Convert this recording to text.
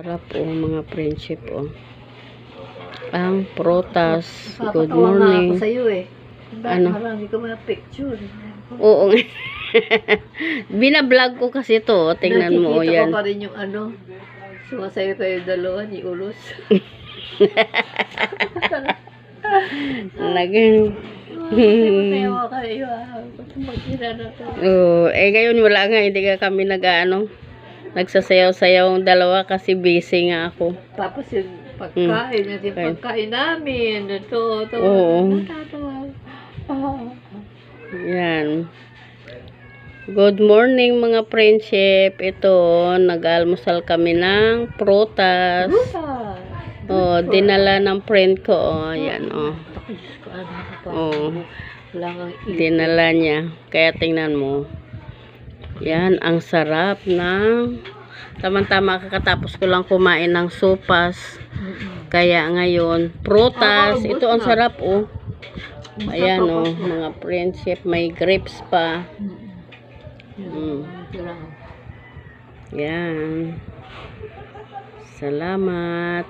Sarap po mga friendship oh. Ang protas. Good Napapatawa nga ako morning. sa'yo eh. Bakit Ano? marami ka mga picture? Oo. Binablog ko kasi to. Tingnan mo oh, Nakikita yan. ko pa rin yung ano. Sumasayo kayo dalawa ni Ulos. Naging? Oh, eh ngayon wala nga hindi ka kami nag-ano nagsasayaw-sayaw ang dalawa kasi busy nga ako. Tapos yung pagkain, mm. yung Kain. pagkain namin. Ito, ito. Oo. Ah. Yan. Good morning mga friendship. Ito, nag-almusal kami ng prutas. Buta. Oh, dinala ng friend ko. Oh, yan oh. Ano ilo. Dinala niya. Kaya tingnan mo. Yan, ang sarap ng Tama-tama kakatapos ko lang kumain ng sopas. Kaya ngayon, prutas. Ito ang sarap oh. Ayan oh, na. mga friendship, may grapes pa. Mm. Lang. Yan. Salamat.